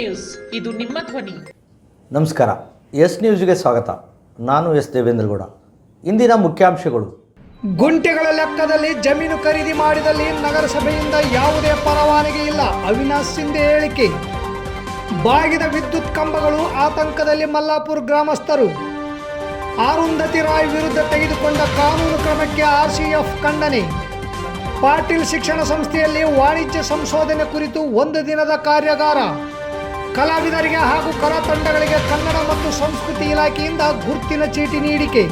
News ಇದು ನಿಮ್ಮ ಧ್ವನಿ. ನಮಸ್ಕಾರ. ಎಸ್ ನ್ಯೂಸ್ಗೆ ಸ್ವಾಗತ. ನಾನು ಎಸ್ ದೇವೇಂದ್ರಗೌಡ. ಇಂದಿನ ಮುಖ್ಯಾಂಶಗಳು. ಗುಂಟೆಗಳ ಲೆಕ್ಕದಲ್ಲಿ ಜಮೀನು ಖರೀದಿ ಮಾಡಿದಲ್ಲಿ ನಗರಸಭೆಯಿಂದ ಯಾವುದೇ ಪರವಾನಗಿ ಇಲ್ಲ. ಅವಿನಾಶ್ ಸಿಂಧೆ ಹೇಳಿಕೆ. ಬಾಗಿದ ವಿದ್ಯುತ್ ಕಂಬಗಳು ಆತಂಕದಲ್ಲಿ ಮಲ್ಲಾಪುರ ಗ್ರಾಮಸ್ಥರು. ಆರುಂಧತಿ ರಾಯ್ ವಿರುದ್ಧ ತೆಗೆದುಕೊಂಡ ಕಾನೂನು ಕ್ರಮಕ್ಕೆ ಆರ್ಸಿಎಫ್ ಖಂಡನೆ. ಪಾಟೀಲ್ ಶಿಕ್ಷಣ ಸಂಸ್ಥೆಯಲ್ಲಿ ವಾಣಿಜ್ಯ ಸಂಶೋಧನೆ ಕುರಿತು ಒಂದು ದಿನದ ಕಾರ್ಯಾಗಾರ. ಕಲಾವಿದರಿಗೆ ಹಾಗೂ ಕಲಾ ತಂಡಗಳಿಗೆ ಕನ್ನಡ ಮತ್ತು ಸಂಸ್ಕೃತಿ ಇಲಾಖೆಯಿಂದ ಗುರುತಿನ ಚೀಟಿ ನೀಡಿಕೆ.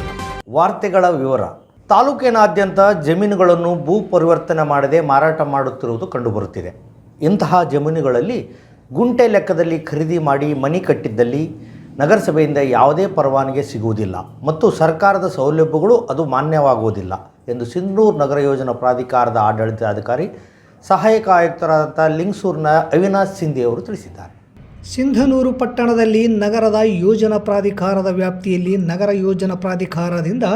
ವಾರ್ತೆಗಳ ವಿವರ. ತಾಲೂಕಿನಾದ್ಯಂತ ಜಮೀನುಗಳನ್ನು ಭೂ ಪರಿವರ್ತನೆ ಮಾಡದೆ ಮಾರಾಟ ಮಾಡುತ್ತಿರುವುದು ಕಂಡುಬರುತ್ತಿದೆ. ಇಂತಹ ಜಮೀನುಗಳಲ್ಲಿ ಗುಂಟೆ ಲೆಕ್ಕದಲ್ಲಿ ಖರೀದಿ ಮಾಡಿ ಮನೆ ಕಟ್ಟಿದ್ದಲ್ಲಿ ನಗರಸಭೆಯಿಂದ ಯಾವುದೇ ಪರವಾನಗಿ ಸಿಗುವುದಿಲ್ಲ ಮತ್ತು ಸರ್ಕಾರದ ಸೌಲಭ್ಯಗಳು ಅದು ಮಾನ್ಯವಾಗುವುದಿಲ್ಲ ಎಂದು ಸಿಂಧೂರು ನಗರ ಯೋಜನಾ ಪ್ರಾಧಿಕಾರದ ಆಡಳಿತಾಧಿಕಾರಿ ಸಹಾಯಕ ಆಯುಕ್ತರಾದಂಥ ಲಿಂಗ್ಸೂರಿನ ಅವಿನಾಶ್ ಸಿಂಧಿ ಅವರು ತಿಳಿಸಿದ್ದಾರೆ. ಸಿಂಧನೂರು ಪಟ್ಟಣದಲ್ಲಿ ನಗರದ ಯೋಜನಾ ಪ್ರಾಧಿಕಾರದ ವ್ಯಾಪ್ತಿಯಲ್ಲಿ ನಗರ ಯೋಜನಾ ಪ್ರಾಧಿಕಾರದಿಂದ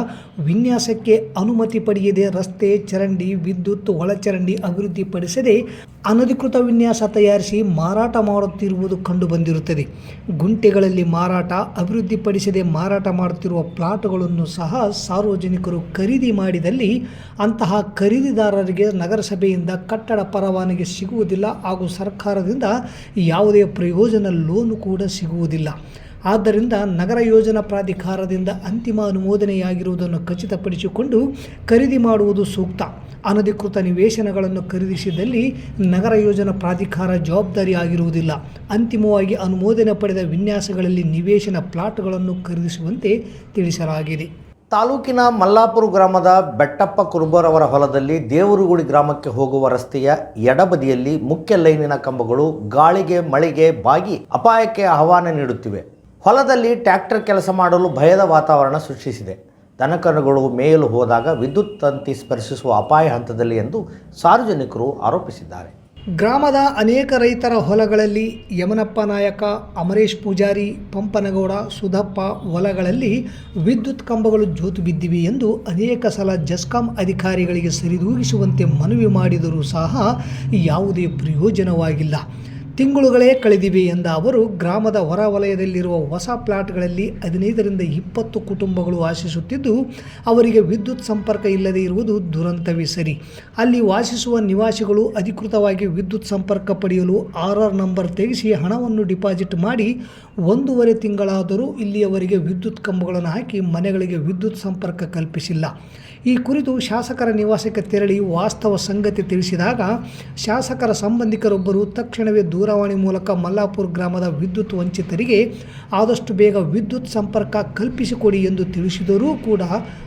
ವಿನ್ಯಾಸಕ್ಕೆ ಅನುಮತಿ ಪಡೆಯದೆ ರಸ್ತೆ, ಚರಂಡಿ, ವಿದ್ಯುತ್, ಒಳಚರಂಡಿ ಅಭಿವೃದ್ಧಿಪಡಿಸದೆ ಅನಧಿಕೃತ ವಿನ್ಯಾಸ ತಯಾರಿಸಿ ಮಾರಾಟ ಮಾಡುತ್ತಿರುವುದು ಕಂಡುಬಂದಿರುತ್ತದೆ. ಗುಂಟೆಗಳಲ್ಲಿ ಮಾರಾಟ, ಅಭಿವೃದ್ಧಿಪಡಿಸದೆ ಮಾರಾಟ ಮಾಡುತ್ತಿರುವ ಪ್ಲಾಟ್ಗಳನ್ನು ಸಹ ಸಾರ್ವಜನಿಕರು ಖರೀದಿ ಮಾಡಿದಲ್ಲಿ ಅಂತಹ ಖರೀದಿದಾರರಿಗೆ ನಗರಸಭೆಯಿಂದ ಕಟ್ಟಡ ಪರವಾನಗಿ ಸಿಗುವುದಿಲ್ಲ ಹಾಗೂ ಸರ್ಕಾರದಿಂದ ಯಾವುದೇ ಪ್ರಯೋಜನ ಲೋನು ಕೂಡ ಸಿಗುವುದಿಲ್ಲ. ಆದ್ದರಿಂದ ನಗರ ಯೋಜನಾ ಪ್ರಾಧಿಕಾರದಿಂದ ಅಂತಿಮ ಅನುಮೋದನೆಯಾಗಿರುವುದನ್ನು ಖಚಿತಪಡಿಸಿಕೊಂಡು ಖರೀದಿ ಮಾಡುವುದು ಸೂಕ್ತ. ಅನಧಿಕೃತ ನಿವೇಶನಗಳನ್ನು ಖರೀದಿಸಿದಲ್ಲಿ ನಗರ ಯೋಜನಾ ಪ್ರಾಧಿಕಾರ ಜವಾಬ್ದಾರಿ ಆಗಿರುವುದಿಲ್ಲ. ಅಂತಿಮವಾಗಿ ಅನುಮೋದನೆ ಪಡೆದ ವಿನ್ಯಾಸಗಳಲ್ಲಿ ನಿವೇಶನ ಪ್ಲಾಟ್ಗಳನ್ನು ಖರೀದಿಸುವಂತೆ ತಿಳಿಸಲಾಗಿದೆ. ತಾಲೂಕಿನ ಮಲ್ಲಾಪುರ ಗ್ರಾಮದ ಬೆಟ್ಟಪ್ಪ ಕುರುಬರವರ ಹೊಲದಲ್ಲಿ ದೇವರುಗುಡಿ ಗ್ರಾಮಕ್ಕೆ ಹೋಗುವ ರಸ್ತೆಯ ಎಡಬದಿಯಲ್ಲಿ ಮುಖ್ಯ ಲೈನಿನ ಕಂಬಗಳು ಗಾಳಿಗೆ ಮಳೆಗೆ ಬಾಗಿ ಅಪಾಯಕ್ಕೆ ಆಹ್ವಾನ ನೀಡುತ್ತಿವೆ. ಹೊಲದಲ್ಲಿ ಟ್ರ್ಯಾಕ್ಟರ್ ಕೆಲಸ ಮಾಡಲು ಭಯದ ವಾತಾವರಣ ಸೃಷ್ಟಿಸಿದೆ. ದನಕರುಗಳು ಮೇಯಲು ಹೋದಾಗ ವಿದ್ಯುತ್ ತಂತಿ ಸ್ಪರ್ಶಿಸುವ ಅಪಾಯ ಹಂತದಲ್ಲಿ ಎಂದು ಸಾರ್ವಜನಿಕರು ಆರೋಪಿಸಿದ್ದಾರೆ. ಗ್ರಾಮದ ಅನೇಕ ರೈತರ ಹೊಲಗಳಲ್ಲಿ ಯಮನಪ್ಪ ನಾಯಕ, ಅಮರೇಶ್ ಪೂಜಾರಿ, ಪಂಪನಗೌಡ, ಸುಧಪ್ಪ ಹೊಲಗಳಲ್ಲಿ ವಿದ್ಯುತ್ ಕಂಬಗಳು ಜೋತು ಬಿದ್ದಿವೆ ಎಂದು ಅನೇಕ ಸಲ ಜಸ್ಕಾಂ ಅಧಿಕಾರಿಗಳಿಗೆ ಸರಿದೂಗಿಸುವಂತೆ ಮನವಿ ಮಾಡಿದರೂ ಸಹ ಯಾವುದೇ ಪ್ರಯೋಜನವಾಗಿಲ್ಲ. ತಿಂಗಳುಗಳೇ ಕಳೆದಿವೆ ಎಂದ ಅವರು, ಗ್ರಾಮದ ಹೊರ ವಲಯದಲ್ಲಿರುವ ಹೊಸ ಪ್ಲಾಟ್ಗಳಲ್ಲಿ ಹದಿನೈದರಿಂದ ಇಪ್ಪತ್ತು ಕುಟುಂಬಗಳು ವಾಸಿಸುತ್ತಿದ್ದು, ಅವರಿಗೆ ವಿದ್ಯುತ್ ಸಂಪರ್ಕ ಇಲ್ಲದೆ ಇರುವುದು ದುರಂತವೇ ಸರಿ. ಅಲ್ಲಿ ವಾಸಿಸುವ ನಿವಾಸಿಗಳು ಅಧಿಕೃತವಾಗಿ ವಿದ್ಯುತ್ ಸಂಪರ್ಕ ಪಡೆಯಲು ಆರ್ ಆರ್ ನಂಬರ್ ತೆಗೆಸಿ ಹಣವನ್ನು ಡಿಪಾಸಿಟ್ ಮಾಡಿ, ಒಂದೂವರೆ ತಿಂಗಳಾದರೂ ಇಲ್ಲಿಯವರೆಗೆ ವಿದ್ಯುತ್ ಕಂಬಗಳನ್ನು ಹಾಕಿ ಮನೆಗಳಿಗೆ ವಿದ್ಯುತ್ ಸಂಪರ್ಕ ಕಲ್ಪಿಸಿಲ್ಲ. ಈ ಕುರಿತು ಶಾಸಕರ ನಿವಾಸಕ್ಕೆ ತೆರಳಿ ವಾಸ್ತವ ಸಂಗತಿ ತಿಳಿಸಿದಾಗ, ಶಾಸಕರ ಸಂಬಂಧಿಕರೊಬ್ಬರು ತಕ್ಷಣವೇ ದೂರವಾಣಿ ಮೂಲಕ ಮಲ್ಲಾಪುರ ಗ್ರಾಮದ ವಿದ್ಯುತ್ ವಂಚಿತರಿಗೆ ಆದಷ್ಟು ಬೇಗ ವಿದ್ಯುತ್ ಸಂಪರ್ಕ ಕಲ್ಪಿಸಿಕೊಡಿ ಎಂದು ತಿಳಿಸಿದರೂ ಕೂಡ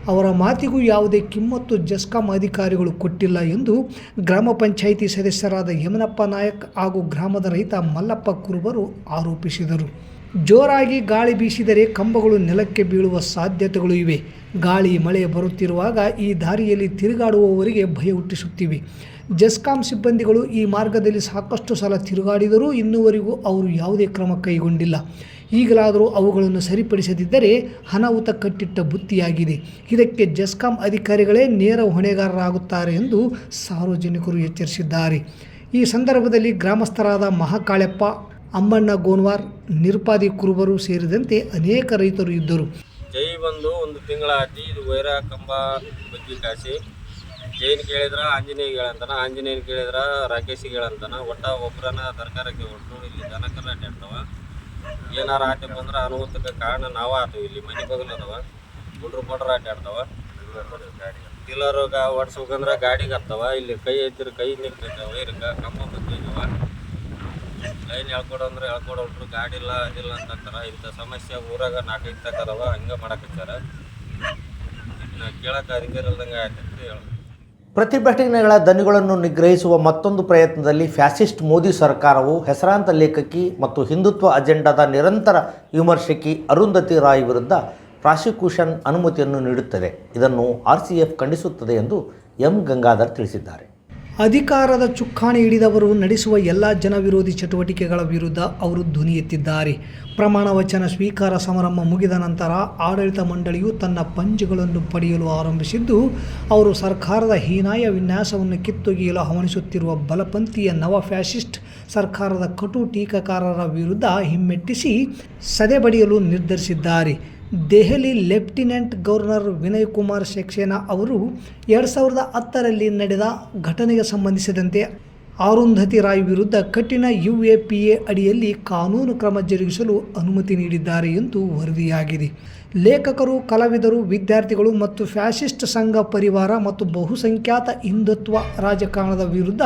ಅವರ ಮಾತಿಗೂ ಯಾವುದೇ ಕಿಮ್ಮತ್ತು ಜಸ್ಕಾಂ ಅಧಿಕಾರಿಗಳು ಕೊಟ್ಟಿಲ್ಲ ಎಂದು ಗ್ರಾಮ ಪಂಚಾಯಿತಿ ಸದಸ್ಯರಾದ ಯಮನಪ್ಪ ನಾಯಕ್ ಹಾಗೂ ಗ್ರಾಮದ ರೈತ ಮಲ್ಲಪ್ಪ ಕುರುಬರು ಆರೋಪಿಸಿದರು. ಜೋರಾಗಿ ಗಾಳಿ ಬೀಸಿದರೆ ಕಂಬಗಳು ನೆಲಕ್ಕೆ ಬೀಳುವ ಸಾಧ್ಯತೆಗಳು ಇವೆ. ಗಾಳಿ ಮಳೆ ಬರುತ್ತಿರುವಾಗ ಈ ದಾರಿಯಲ್ಲಿ ತಿರುಗಾಡುವವರಿಗೆ ಭಯ ಹುಟ್ಟಿಸುತ್ತಿವೆ. ಜಸ್ಕಾಂ ಸಿಬ್ಬಂದಿಗಳು ಈ ಮಾರ್ಗದಲ್ಲಿ ಸಾಕಷ್ಟು ಸಲ ತಿರುಗಾಡಿದರೂ ಇನ್ನುವರೆಗೂ ಅವರು ಯಾವುದೇ ಕ್ರಮ ಕೈಗೊಂಡಿಲ್ಲ. ಈಗಲಾದರೂ ಅವುಗಳನ್ನು ಸರಿಪಡಿಸದಿದ್ದರೆ ಅನಾಹುತ ಕಟ್ಟಿಟ್ಟ ಬುತ್ತಿಯಾಗಿದೆ. ಇದಕ್ಕೆ ಜೆಸ್ಕಾಂ ಅಧಿಕಾರಿಗಳೇ ನೇರ ಹೊಣೆಗಾರರಾಗುತ್ತಾರೆ ಎಂದು ಸಾರ್ವಜನಿಕರು ಎಚ್ಚರಿಸಿದ್ದಾರೆ. ಈ ಸಂದರ್ಭದಲ್ಲಿ ಗ್ರಾಮಸ್ಥರಾದ ಮಹಾಕಾಳೆಪ್ಪ, ಅಮ್ಮಣ್ಣ ಗೋನ್ವಾರ್, ನಿರ್ಪಾದಿ ಕುರುಬರು ಸೇರಿದಂತೆ ಅನೇಕ ರೈತರು ಇದ್ದರು. ಜೈ ಬಂದು ಒಂದು ತಿಂಗಳ ಆತಿ ಇದು ವೈರ ಕಂಬ ಬಗ್ಗೆ ಕಾಸಿ ಜೈನ್ ಕೇಳಿದ್ರ ಆಂಜನೇಯ ಹೇಳಂತಾನ ಆಂಜನೇಯನ್ ಕೇಳಿದ್ರ ರಾಕೇಶಿಗೆ ಹೇಳಂತಾನ ಒಟ್ಟ ಒಬ್ಬರನ್ನ ಸರ್ಕಾರಕ್ಕೆ ಹೊಟ್ಟು ಇಲ್ಲಿ ದನ ಕರ್ನಾಟಕ ಇರ್ತಾವ ಏನಾರ ಆಟ ಬಂದ್ರೆ ಕಾರಣ ನಾವ ಆತೀವಿ, ಇಲ್ಲಿ ಮನೆ ಬಗಲ್ ಅದಾವ, ಗುಡ್ರು ಪಡ್ರ ಆಡ್ತಾವ. ಟಿಲ್ಲರ್ ಗಾ ಓಡಿಸ್ಬೇಕಂದ್ರೆ ಗಾಡಿಗೆ ಹತ್ತವ, ಇಲ್ಲಿ ಕೈ ಐತಿರ ಕೈ ನಿಂತೈತೆ ವೈರಕ್ಕೆ ಕಂಬ ಬಂದಿದ್ದಾವ ಲೈನ್ ಹೇಳ್ಕೊಡು ಅಂದ್ರೆ ಹೇಳ್ಕೊಡೋಲ್ರು ಗಾಡಿ ಇಲ್ಲ ಅದಿಲ್ಲ ಅಂತ ಅಂತಾರ ಇಂಥ ಸಮಸ್ಯೆ ಊರಾಗ ನಾಲ್ಕೈದು ತಕ ಅದಾವ, ಹಂಗೆ ಮಾಡಕತ್ತಾರ ಇನ್ನು ಕೇಳಕ್ಕೆ ಅಧಿಕಾರ ಇಲ್ದಂಗೆ ಆಯ್ತು ಅಂತ ಪ್ರತಿಭಟನೆಗಳ ದನಿಗಳನ್ನು ನಿಗ್ರಹಿಸುವ ಮತ್ತೊಂದು ಪ್ರಯತ್ನದಲ್ಲಿ ಫ್ಯಾಸಿಸ್ಟ್ ಮೋದಿ ಸರ್ಕಾರವು ಹೆಸರಾಂತ ಲೇಖಕಿ ಮತ್ತು ಹಿಂದುತ್ವ ಅಜೆಂಡಾದ ನಿರಂತರ ವಿಮರ್ಶಕಿ ಅರುಂಧತಿ ರಾಯ್ ವಿರುದ್ಧ ಪ್ರಾಸಿಕ್ಯೂಷನ್ ಅನುಮತಿಯನ್ನು ನೀಡುತ್ತದೆ. ಇದನ್ನು ಆರ್ ಸಿ ಎಫ್ ಖಂಡಿಸುತ್ತದೆ ಎಂದು ಎಂ ಗಂಗಾಧರ್ ತಿಳಿಸಿದ್ದಾರೆ. ಅಧಿಕಾರದ ಚುಕ್ಕಾಣಿ ಹಿಡಿದವರು ನಡೆಸುವ ಎಲ್ಲ ಜನವಿರೋಧಿ ಚಟುವಟಿಕೆಗಳ ವಿರುದ್ಧ ಅವರು ಧ್ವನಿ ಎತ್ತಿದ್ದಾರೆ. ಪ್ರಮಾಣ ವಚನ ಸ್ವೀಕಾರ ಸಮಾರಂಭ ಮುಗಿದ ನಂತರ ಆಡಳಿತ ಮಂಡಳಿಯು ತನ್ನ ಪಂಜುಗಳನ್ನು ಪಡೆಯಲು ಆರಂಭಿಸಿದ್ದು, ಅವರು ಸರ್ಕಾರದ ಹೀನಾಯ ವಿನ್ಯಾಸವನ್ನು ಕಿತ್ತೊಗೆಯಲು ಹವಣಿಸುತ್ತಿರುವ ಬಲಪಂಥೀಯ ನವ ಫ್ಯಾಸಿಸ್ಟ್ ಸರ್ಕಾರದ ಕಟು ಟೀಕಾಕಾರರ ವಿರುದ್ಧ ಹಿಮ್ಮೆಟ್ಟಿಸಿ ಸದೆಬಡಿಯಲು ನಿರ್ಧರಿಸಿದ್ದಾರೆ. ದೆಹಲಿ ಲೆಫ್ಟಿನೆಂಟ್ ಗವರ್ನರ್ ವಿನಯ್ ಕುಮಾರ್ ಸಕ್ಸೇನಾ ಅವರು ಎರಡು ಸಾವಿರದ ಹತ್ತರಲ್ಲಿ ನಡೆದ ಘಟನೆಗೆ ಸಂಬಂಧಿಸಿದಂತೆ ಅರುಂಧತಿ ರಾಯ್ ವಿರುದ್ಧ ಕಠಿಣ ಯು ಎ ಪಿ ಎ ಅಡಿಯಲ್ಲಿ ಕಾನೂನು ಕ್ರಮ ಜರುಗಿಸಲು ಅನುಮತಿ ನೀಡಿದ್ದಾರೆ ಎಂದು ವರದಿಯಾಗಿದೆ. ಲೇಖಕರು, ಕಲಾವಿದರು, ವಿದ್ಯಾರ್ಥಿಗಳು ಮತ್ತು ಫ್ಯಾಸಿಸ್ಟ್ ಸಂಘ ಪರಿವಾರ ಮತ್ತು ಬಹುಸಂಖ್ಯಾತ ಹಿಂದುತ್ವ ರಾಜಕಾರಣದ ವಿರುದ್ಧ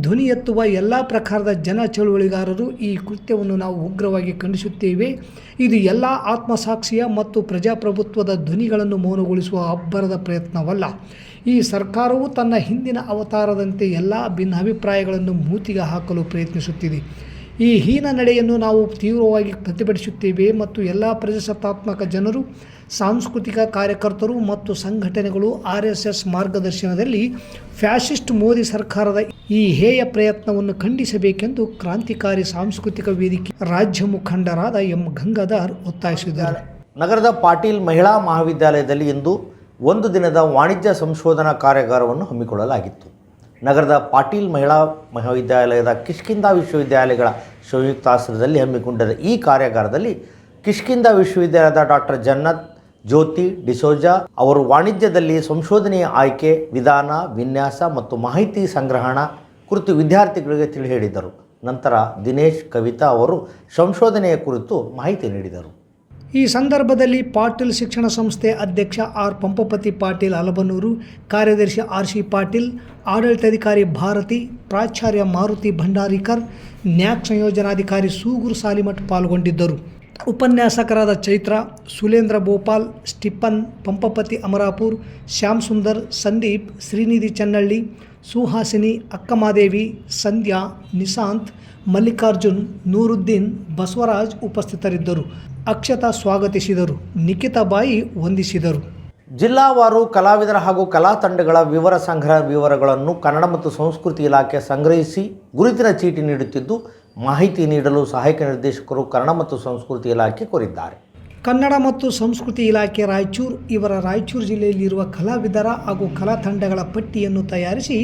ಧ್ವನಿ ಎತ್ತುವ ಎಲ್ಲ ಪ್ರಕಾರದ ಜನ ಚಳುವಳಿಗಾರರು ಈ ಕೃತ್ಯವನ್ನು ನಾವು ಉಗ್ರವಾಗಿ ಖಂಡಿಸುತ್ತೇವೆ. ಇದು ಎಲ್ಲ ಆತ್ಮಸಾಕ್ಷಿಯ ಮತ್ತು ಪ್ರಜಾಪ್ರಭುತ್ವದ ಧ್ವನಿಗಳನ್ನು ಮೌನಗೊಳಿಸುವ ಅಬ್ಬರದ ಪ್ರಯತ್ನವಲ್ಲ. ಈ ಸರ್ಕಾರವು ತನ್ನ ಹಿಂದಿನ ಅವತಾರದಂತೆ ಎಲ್ಲ ಭಿನ್ನಾಭಿಪ್ರಾಯಗಳನ್ನು ಮೂತಿಗೆ ಹಾಕಲು ಪ್ರಯತ್ನಿಸುತ್ತಿದೆ. ಈ ಹೀನ ನಡೆಯನ್ನು ನಾವು ತೀವ್ರವಾಗಿ ಪ್ರತಿಭಟಿಸುತ್ತೇವೆ ಮತ್ತು ಎಲ್ಲ ಪ್ರಜಾಸತ್ತಾತ್ಮಕ ಜನರು, ಸಾಂಸ್ಕೃತಿಕ ಕಾರ್ಯಕರ್ತರು ಮತ್ತು ಸಂಘಟನೆಗಳು ಆರ್ ಎಸ್ ಎಸ್ ಮಾರ್ಗದರ್ಶನದಲ್ಲಿ ಫ್ಯಾಸಿಸ್ಟ್ ಮೋದಿ ಸರ್ಕಾರದ ಈ ಹೇಯ ಪ್ರಯತ್ನವನ್ನು ಖಂಡಿಸಬೇಕೆಂದು ಕ್ರಾಂತಿಕಾರಿ ಸಾಂಸ್ಕೃತಿಕ ವೇದಿಕೆ ರಾಜ್ಯ ಮುಖಂಡರಾದ ಎಂ ಗಂಗಾಧರ್ ಒತ್ತಾಯಿಸಿದ್ದಾರೆ. ನಗರದ ಪಾಟೀಲ್ ಮಹಿಳಾ ಮಹಾವಿದ್ಯಾಲಯದಲ್ಲಿ ಇಂದು ಒಂದು ದಿನದ ವಾಣಿಜ್ಯ ಸಂಶೋಧನಾ ಕಾರ್ಯಾಗಾರವನ್ನು ಹಮ್ಮಿಕೊಳ್ಳಲಾಗಿತ್ತು. ನಗರದ ಪಾಟೀಲ್ ಮಹಿಳಾ ಮಹಾವಿದ್ಯಾಲಯದ ಕಿಷ್ಕಿಂದ ವಿಶ್ವವಿದ್ಯಾಲಯಗಳ ಸಂಯುಕ್ತಾಶ್ರಯದಲ್ಲಿ ಹಮ್ಮಿಕೊಂಡಿದ್ದ ಈ ಕಾರ್ಯಾಗಾರದಲ್ಲಿ ಕಿಷ್ಕಿಂದ ವಿಶ್ವವಿದ್ಯಾಲಯದ ಡಾಕ್ಟರ್ ಜನ್ನತ್, ಜ್ಯೋತಿ, ಡಿಸೋಜಾ ಅವರು ವಾಣಿಜ್ಯದಲ್ಲಿ ಸಂಶೋಧನೆಯ ಆಯ್ಕೆ, ವಿಧಾನ, ವಿನ್ಯಾಸ ಮತ್ತು ಮಾಹಿತಿ ಸಂಗ್ರಹಣ ಕುರಿತು ವಿದ್ಯಾರ್ಥಿಗಳಿಗೆ ತಿಳಿ ಹೇಳಿದರು ನಂತರ ದಿನೇಶ್, ಕವಿತಾ ಅವರು ಸಂಶೋಧನೆಯ ಕುರಿತು ಮಾಹಿತಿ ನೀಡಿದರು. ಈ ಸಂದರ್ಭದಲ್ಲಿ ಪಾಟೀಲ್ ಶಿಕ್ಷಣ ಸಂಸ್ಥೆ ಅಧ್ಯಕ್ಷ ಆರ್ ಪಂಪಪತಿ ಪಾಟೀಲ್ ಹಲಬನೂರು, ಕಾರ್ಯದರ್ಶಿ ಆರ್ ಸಿ ಪಾಟೀಲ್, ಆಡಳಿತಾಧಿಕಾರಿ ಭಾರತಿ, ಪ್ರಾಚಾರ್ಯ ಮಾರುತಿ ಭಂಡಾರಿಕರ್, ನ್ಯಾಕ್ ಸಂಯೋಜನಾಧಿಕಾರಿ ಸೂಗೂರು ಸಾಲಿಮಠ್ ಪಾಲ್ಗೊಂಡಿದ್ದರು. ಉಪನ್ಯಾಸಕರಾದ ಚೈತ್ರ, ಸುಲೇಂದ್ರ ಭೋಪಾಲ್ ಸ್ಟಿಪ್ಪನ್, ಪಂಪಪತಿ ಅಮರಾಪುರ್, ಶ್ಯಾಮ್ ಸುಂದರ್, ಸಂದೀಪ್, ಶ್ರೀನಿಧಿ ಚನ್ನಳ್ಳಿ ಸುಹಾಸಿನಿ, ಅಕ್ಕಮಾದೇವಿ, ಸಂಧ್ಯಾ, ನಿಶಾಂತ್, ಮಲ್ಲಿಕಾರ್ಜುನ್, ನೂರುದ್ದೀನ್, ಬಸವರಾಜ್ ಉಪಸ್ಥಿತರಿದ್ದರು. ಅಕ್ಷತಾ ಸ್ವಾಗತಿಸಿದರು ನಿಖಿತಾ ಬಾಯಿ ವಂದಿಸಿದರು. ಜಿಲ್ಲಾವಾರು ಕಲಾವಿದರ ಹಾಗೂ ಕಲಾ ತಂಡಗಳ ವಿವರ ಸಂಗ್ರಹ ವಿವರಗಳನ್ನು ಕನ್ನಡ ಮತ್ತು ಸಂಸ್ಕೃತಿ ಇಲಾಖೆ ಸಂಗ್ರಹಿಸಿ ಗುರುತಿನ ಚೀಟಿ ನೀಡುತ್ತಿದ್ದು, ಮಾಹಿತಿ ನೀಡಲು ಸಹಾಯಕ ನಿರ್ದೇಶಕರು ಕನ್ನಡ ಮತ್ತು ಸಂಸ್ಕೃತಿ ಇಲಾಖೆ ಕೋರಿದ್ದಾರೆ. ಕನ್ನಡ ಮತ್ತು ಸಂಸ್ಕೃತಿ ಇಲಾಖೆ ರಾಯಚೂರು, ಇವರ ರಾಯಚೂರು ಜಿಲ್ಲೆಯಲ್ಲಿರುವ ಕಲಾವಿದರ ಹಾಗೂ ಕಲಾ ತಂಡಗಳ ಪಟ್ಟಿಯನ್ನು ತಯಾರಿಸಿ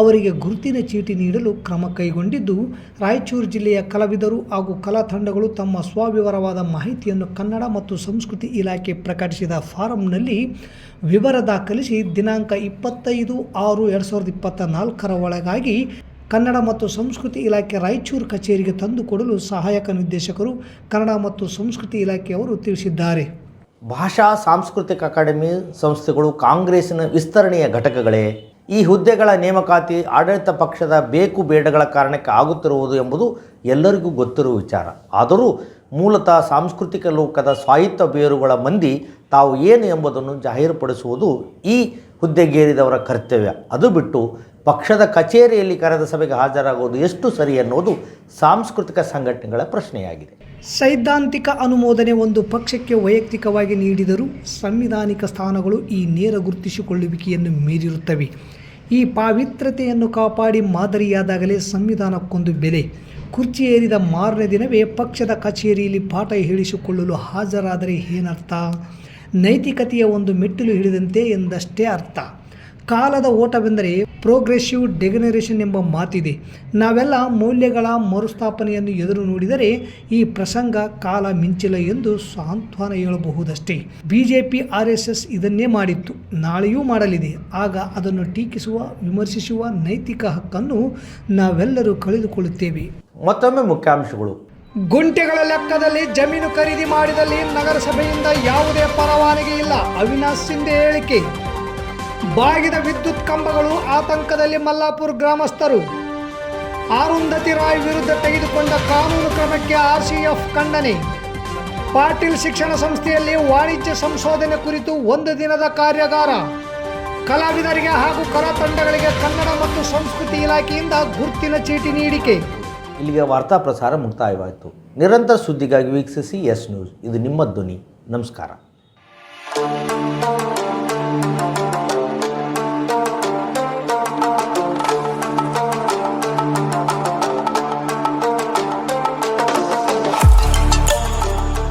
ಅವರಿಗೆ ಗುರುತಿನ ಚೀಟಿ ನೀಡಲು ಕ್ರಮ ಕೈಗೊಂಡಿದ್ದು, ರಾಯಚೂರು ಜಿಲ್ಲೆಯ ಕಲಾವಿದರು ಹಾಗೂ ಕಲಾ ತಂಡಗಳು ತಮ್ಮ ಸ್ವವಿವರವಾದ ಮಾಹಿತಿಯನ್ನು ಕನ್ನಡ ಮತ್ತು ಸಂಸ್ಕೃತಿ ಇಲಾಖೆ ಪ್ರಕಟಿಸಿದ ಫಾರಂನಲ್ಲಿ ವಿವರ ದಾಖಲಿಸಿ ದಿನಾಂಕ ಇಪ್ಪತ್ತೈದು ಆರು ಎರಡು ಸಾವಿರದ ಇಪ್ಪತ್ತ ನಾಲ್ಕರ ಒಳಗಾಗಿ ಕನ್ನಡ ಮತ್ತು ಸಂಸ್ಕೃತಿ ಇಲಾಖೆ ರಾಯಚೂರು ಕಚೇರಿಗೆ ತಂದುಕೊಡಲು ಸಹಾಯಕ ನಿರ್ದೇಶಕರು ಕನ್ನಡ ಮತ್ತು ಸಂಸ್ಕೃತಿ ಇಲಾಖೆಯವರು ತಿಳಿಸಿದ್ದಾರೆ. ಭಾಷಾ ಸಾಂಸ್ಕೃತಿಕ ಅಕಾಡೆಮಿ ಸಂಸ್ಥೆಗಳು ಕಾಂಗ್ರೆಸ್ನ ವಿಸ್ತರಣೆಯ ಘಟಕಗಳೇ. ಈ ಹುದ್ದೆಗಳ ನೇಮಕಾತಿ ಆಡಳಿತ ಪಕ್ಷದ ಬೇಕು ಬೇಡಗಳ ಕಾರಣಕ್ಕೆ ಆಗುತ್ತಿರುವುದು ಎಂಬುದು ಎಲ್ಲರಿಗೂ ಗೊತ್ತಿರುವ ವಿಚಾರ. ಆದರೂ ಮೂಲತಃ ಸಾಂಸ್ಕೃತಿಕ ಲೋಕದ ಸಾಹಿತ್ಯ ಬೇರುಗಳ ಮಂದಿ ತಾವು ಏನು ಎಂಬುದನ್ನು ಜಾಹೀರುಪಡಿಸುವುದು ಈ ಹುದ್ದೆಗೇರಿದವರ ಕರ್ತವ್ಯ. ಅದು ಬಿಟ್ಟು ಪಕ್ಷದ ಕಚೇರಿಯಲ್ಲಿ ಕರೆದ ಸಭೆಗೆ ಹಾಜರಾಗುವುದು ಎಷ್ಟು ಸರಿ ಅನ್ನೋದು ಸಾಂಸ್ಕೃತಿಕ ಸಂಘಟನೆಗಳ ಪ್ರಶ್ನೆಯಾಗಿದೆ. ಸೈದ್ಧಾಂತಿಕ ಅನುಮೋದನೆ ಒಂದು ಪಕ್ಷಕ್ಕೆ ವೈಯಕ್ತಿಕವಾಗಿ ನೀಡಿದರೂ ಸಂವಿಧಾನಿಕ ಸ್ಥಾನಗಳು ಈ ನೇರ ಗುರುತಿಸಿಕೊಳ್ಳುವಿಕೆಯನ್ನು ಮೀರಿರುತ್ತವೆ. ಈ ಪಾವಿತ್ರತೆಯನ್ನು ಕಾಪಾಡಿ ಮಾದರಿಯಾದಾಗಲೇ ಸಂವಿಧಾನಕ್ಕೊಂದು ಬೆಲೆ. ಕುರ್ಚಿ ಏರಿದ ಮಾರನೇ ದಿನವೇ ಪಕ್ಷದ ಕಚೇರಿಯಲ್ಲಿ ಪಾಠ ಹೇಳಿಸಿಕೊಳ್ಳಲು ಹಾಜರಾದರೆ ಏನರ್ಥ? ನೈತಿಕತೆಯ ಒಂದು ಮೆಟ್ಟಿಲು ಹಿಡಿದಂತೆ ಎಂದಷ್ಟೇ ಅರ್ಥ. ಕಾಲದ ಓಟವೆಂದರೆ ಪ್ರೋಗ್ರೆಸಿವ್ ಡೆಗನರೇಷನ್ ಎಂಬ ಮಾತಿದೆ. ನಾವೆಲ್ಲ ಮೌಲ್ಯಗಳ ಮರುಸ್ಥಾಪನೆಯನ್ನು ಎದುರು ನೋಡಿದರೆ ಈ ಪ್ರಸಂಗ ಕಾಲ ಮಿಂಚಿಲ್ಲ ಎಂದು ಸಾಂತ್ವನ ಹೇಳಬಹುದಷ್ಟೇ. B J P R S S ಇದನ್ನೇ ಮಾಡಿತ್ತು. ನಾಳೆಯೂ ಮಾಡಲಿದೆ. ಆಗ ಅದನ್ನು ಟೀಕಿಸುವ ವಿಮರ್ಶಿಸುವ ನೈತಿಕ ಹಕ್ಕನ್ನು ನಾವೆಲ್ಲರೂ ಕಳೆದುಕೊಳ್ಳುತ್ತೇವೆ. ಮತ್ತೊಮ್ಮೆ ಮುಖ್ಯಾಂಶಗಳು. ಗುಂಟೆಗಳ ಲೆಕ್ಕದಲ್ಲಿ ಜಮೀನು ಖರೀದಿ ಮಾಡಿದಲ್ಲಿ ನಗರಸಭೆಯಿಂದ ಯಾವುದೇ ಪರವಾನಗಿ ಇಲ್ಲ. ಅವಿನಾಶ್ ಸಿಂಧೆ ಹೇಳಿಕೆ. ಬಾಗಿದ ವಿದ್ಯುತ್ ಕಂಬಗಳು ಆತಂಕದಲ್ಲಿ ಮಲ್ಲಾಪುರ ಗ್ರಾಮಸ್ಥರು. ಆರುಂಧತಿ ರಾಯ್ ವಿರುದ್ಧ ತೆಗೆದುಕೊಂಡ ಕಾನೂನು ಕ್ರಮಕ್ಕೆ ಆರ್ಸಿಎಫ್ ಖಂಡನೆ. ಪಾಟೀಲ್ ಶಿಕ್ಷಣ ಸಂಸ್ಥೆಯಲ್ಲಿ ವಾಣಿಜ್ಯ ಸಂಶೋಧನೆ ಕುರಿತು ಒಂದು ದಿನದ ಕಾರ್ಯಾಗಾರ. ಕಲಾವಿದರಿಗೆ ಹಾಗೂ ಕಲಾ ತಂಡಗಳಿಗೆ ಕನ್ನಡ ಮತ್ತು ಸಂಸ್ಕೃತಿ ಇಲಾಖೆಯಿಂದ ಗುರುತಿನ ಚೀಟಿ ನೀಡಿಕೆ. ಇಲ್ಲಿಗೆ ವಾರ್ತಾ ಪ್ರಸಾರ ಮುಕ್ತಾಯವಾಯಿತು. ನಿರಂತರ ಸುದ್ದಿಗಾಗಿ ವೀಕ್ಷಿಸಿ ಎಸ್ ನ್ಯೂಸ್. ಇದು ನಿಮ್ಮ ಧ್ವನಿ. ನಮಸ್ಕಾರ.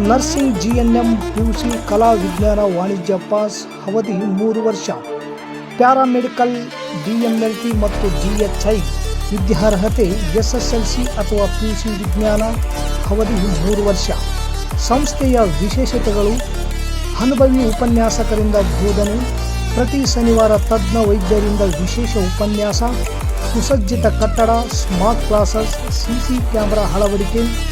Nursing G N M PUC ಕಲಾ ವಿಜ್ಞಾನ ವಾಣಿಜ್ಯ ಪಾಸ್ ಅವಧಿ ಮೂರು ವರ್ಷ paramedical D M L T ಮತ್ತು ಡಿ ಎಚ್ ಐ ವಿದ್ಯಾರ್ಹತೆ ಎಸ್ ಎಸ್ ಎಲ್ ಸಿ ಅಥವಾ ಪಿ ಯು ಸಿ ವಿಜ್ಞಾನ ಅವಧಿ ಮೂರು ವರ್ಷ ಸಂಸ್ಥೆಯ ವಿಶೇಷತೆಗಳು ಅನುಭವಿ ಉಪನ್ಯಾಸಕರಿಂದ ಬೋಧನೆ, ಪ್ರತಿ ಶನಿವಾರ ತಜ್ಞ ವೈದ್ಯರಿಂದ ವಿಶೇಷ ಉಪನ್ಯಾಸ, ಸುಸಜ್ಜಿತ ಕಟ್ಟಡ, ಸ್ಮಾರ್ಟ್ ಕ್ಲಾಸಸ್ ಸಿಸಿ ಕ್ಯಾಮೆರಾ ಅಳವಡಿಕೆ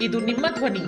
ಇದು ನಿಮ್ಮ ಧ್ವನಿ.